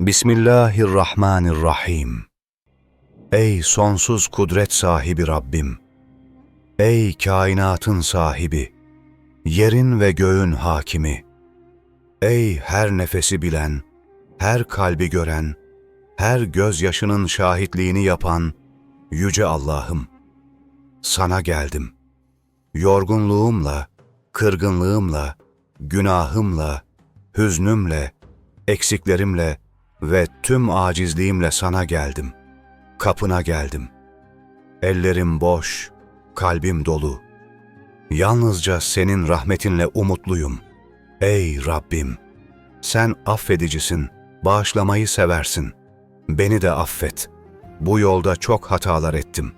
Bismillahirrahmanirrahim. Ey sonsuz kudret sahibi Rabbim! Ey kainatın sahibi! Yerin ve göğün hakimi! Ey her nefesi bilen, her kalbi gören, her gözyaşının şahitliğini yapan Yüce Allah'ım! Sana geldim. Yorgunluğumla, kırgınlığımla, günahımla, hüznümle, eksiklerimle ve tüm acizliğimle sana geldim. Kapına geldim. Ellerim boş, kalbim dolu. Yalnızca senin rahmetinle umutluyum. Ey Rabbim! Sen affedicisin, bağışlamayı seversin. Beni de affet. Bu yolda çok hatalar ettim.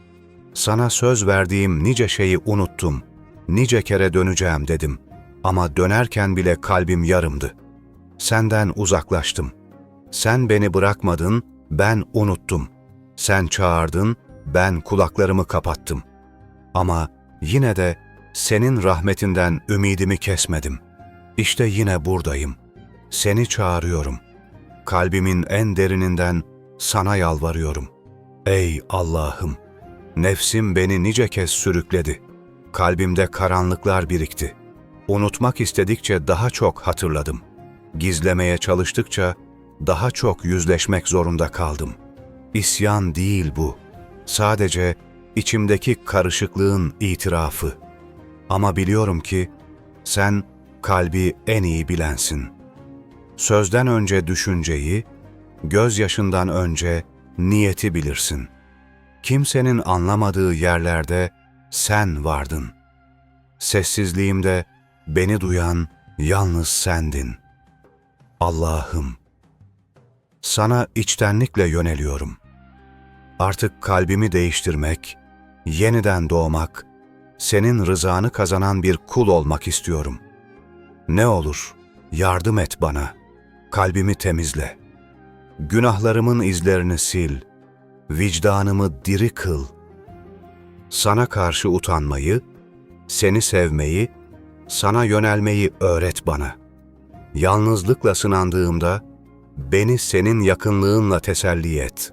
Sana söz verdiğim nice şeyi unuttum. Nice kere döneceğim dedim. Ama dönerken bile kalbim yarımdı. Senden uzaklaştım. Sen beni bırakmadın, ben unuttum. Sen çağırdın, ben kulaklarımı kapattım. Ama yine de senin rahmetinden ümidimi kesmedim. İşte yine buradayım. Seni çağırıyorum. Kalbimin en derininden sana yalvarıyorum. Ey Allah'ım! Nefsim beni nice kez sürükledi. Kalbimde karanlıklar birikti. Unutmak istedikçe daha çok hatırladım. Gizlemeye çalıştıkça daha çok yüzleşmek zorunda kaldım. İsyan değil bu. Sadece içimdeki karışıklığın itirafı. Ama biliyorum ki sen kalbi en iyi bilensin. Sözden önce düşünceyi, gözyaşından önce niyeti bilirsin. Kimsenin anlamadığı yerlerde sen vardın. Sessizliğimde beni duyan yalnız sendin. Allah'ım, sana içtenlikle yöneliyorum. Artık kalbimi değiştirmek, yeniden doğmak, senin rızanı kazanan bir kul olmak istiyorum. Ne olur, yardım et bana, kalbimi temizle. Günahlarımın izlerini sil, vicdanımı diri kıl. Sana karşı utanmayı, seni sevmeyi, sana yönelmeyi öğret bana. Yalnızlıkla sınandığımda, beni senin yakınlığınla teselli et.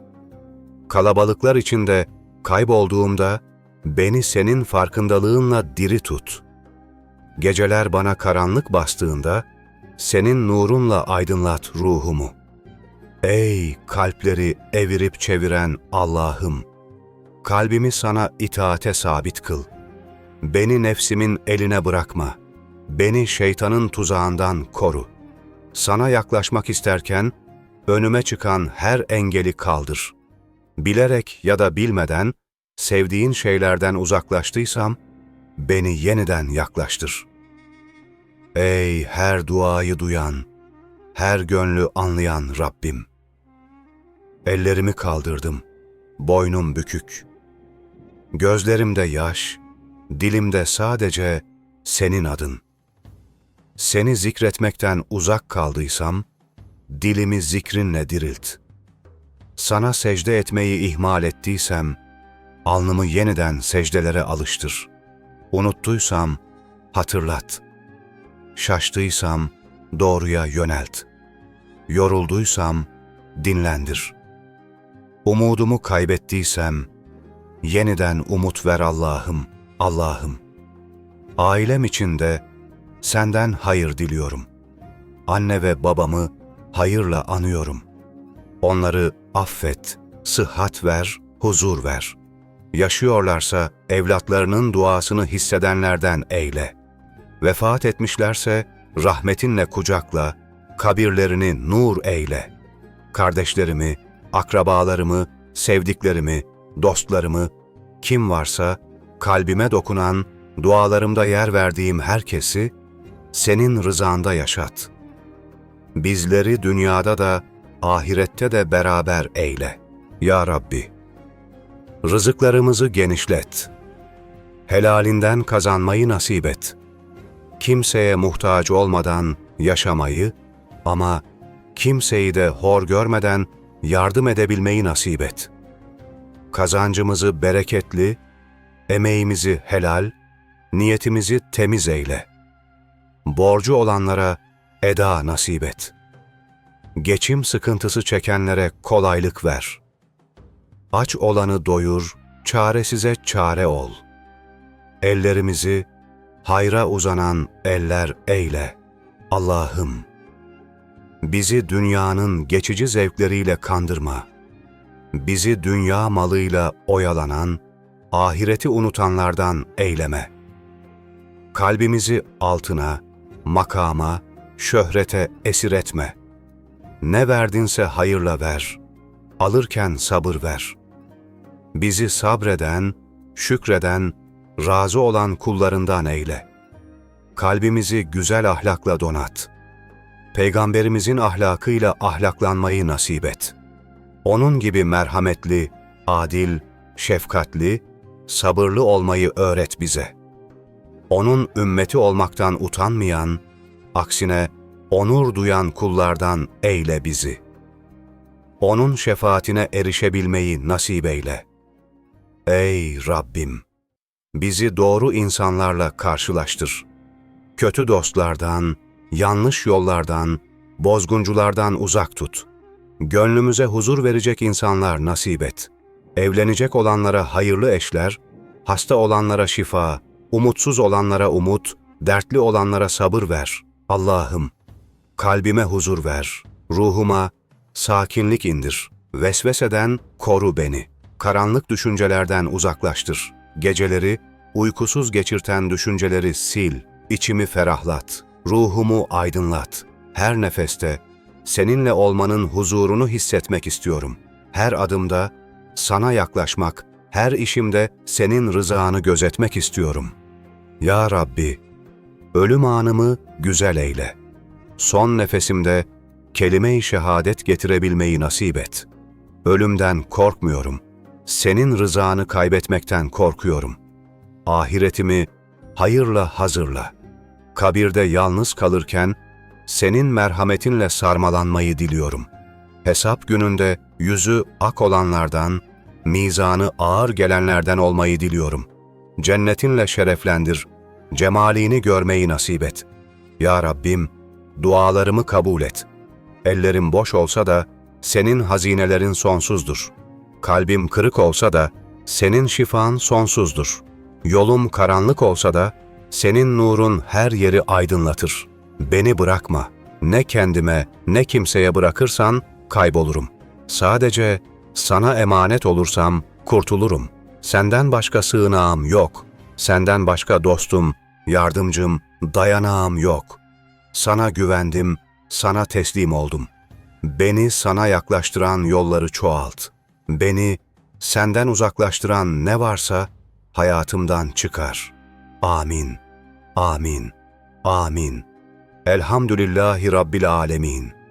Kalabalıklar içinde kaybolduğumda, beni senin farkındalığınla diri tut. Geceler bana karanlık bastığında, senin nurunla aydınlat ruhumu. Ey kalpleri evirip çeviren Allah'ım! Kalbimi sana itaate sabit kıl. Beni nefsimin eline bırakma. Beni şeytanın tuzağından koru. Sana yaklaşmak isterken önüme çıkan her engeli kaldır. Bilerek ya da bilmeden sevdiğin şeylerden uzaklaştıysam beni yeniden yaklaştır. Ey her duayı duyan, her gönlü anlayan Rabbim! Ellerimi kaldırdım, boynum bükük. Gözlerimde yaş, dilimde sadece senin adın. Seni zikretmekten uzak kaldıysam, dilimi zikrinle dirilt. Sana secde etmeyi ihmal ettiysem, alnımı yeniden secdelere alıştır. Unuttuysam, hatırlat. Şaştıysam, doğruya yönelt. Yorulduysam, dinlendir. Umudumu kaybettiysem, yeniden umut ver Allah'ım, Allah'ım. Ailem içinde senden hayır diliyorum. Anne ve babamı hayırla anıyorum. Onları affet, sıhhat ver, huzur ver. Yaşıyorlarsa evlatlarının duasını hissedenlerden eyle. Vefat etmişlerse rahmetinle kucakla, kabirlerini nur eyle. Kardeşlerimi, akrabalarımı, sevdiklerimi, dostlarımı, kim varsa kalbime dokunan, dualarımda yer verdiğim herkesi senin rızanda yaşat. Bizleri dünyada da ahirette de beraber eyle. Ya Rabbi, rızıklarımızı genişlet. Helalinden kazanmayı nasip et. Kimseye muhtaç olmadan yaşamayı ama kimseyi de hor görmeden yardım edebilmeyi nasip et. Kazancımızı bereketli, emeğimizi helal, niyetimizi temiz eyle. Borcu olanlara eda nasip et. Geçim sıkıntısı çekenlere kolaylık ver. Aç olanı doyur, çaresize çare ol. Ellerimizi hayra uzanan eller eyle. Allah'ım, bizi dünyanın geçici zevkleriyle kandırma. Bizi dünya malıyla oyalanan, ahireti unutanlardan eyleme. Kalbimizi altına, makama, şöhrete esir etme. Ne verdinse hayırla ver, alırken sabır ver. Bizi sabreden, şükreden, razı olan kullarından eyle. Kalbimizi güzel ahlakla donat. Peygamberimizin ahlakıyla ahlaklanmayı nasip et. Onun gibi merhametli, adil, şefkatli, sabırlı olmayı öğret bize. Onun ümmeti olmaktan utanmayan, aksine onur duyan kullardan eyle bizi. Onun şefaatine erişebilmeyi nasip eyle. Ey Rabbim! Bizi doğru insanlarla karşılaştır. Kötü dostlardan, yanlış yollardan, bozgunculardan uzak tut. Gönlümüze huzur verecek insanlar nasip et. Evlenecek olanlara hayırlı eşler, hasta olanlara şifa, umutsuz olanlara umut, dertli olanlara sabır ver. Allah'ım, kalbime huzur ver, ruhuma sakinlik indir. Vesveseden koru beni. Karanlık düşüncelerden uzaklaştır. Geceleri uykusuz geçirten düşünceleri sil. İçimi ferahlat. Ruhumu aydınlat. Her nefeste seninle olmanın huzurunu hissetmek istiyorum. Her adımda sana yaklaşmak, her işimde senin rızanı gözetmek istiyorum. Ya Rabbi, ölüm anımı güzel eyle. Son nefesimde kelime-i şehadet getirebilmeyi nasip et. Ölümden korkmuyorum. Senin rızanı kaybetmekten korkuyorum. Ahiretimi hayırla hazırla. Kabirde yalnız kalırken senin merhametinle sarmalanmayı diliyorum. Hesap gününde yüzü ak olanlardan, mizanı ağır gelenlerden olmayı diliyorum. Cennetinle şereflendir, cemalini görmeyi nasip et. Ya Rabbim, dualarımı kabul et. Ellerim boş olsa da senin hazinelerin sonsuzdur. Kalbim kırık olsa da senin şifan sonsuzdur. Yolum karanlık olsa da senin nurun her yeri aydınlatır. Beni bırakma. Ne kendime ne kimseye bırakırsan kaybolurum. Sadece sana emanet olursam kurtulurum. Senden başka sığınağım yok. Senden başka dostum, yardımcım, dayanağım yok. Sana güvendim, sana teslim oldum. Beni sana yaklaştıran yolları çoğalt. Beni senden uzaklaştıran ne varsa hayatımdan çıkar. Amin. Amin. Amin. Elhamdülillahi Rabbil Alemin.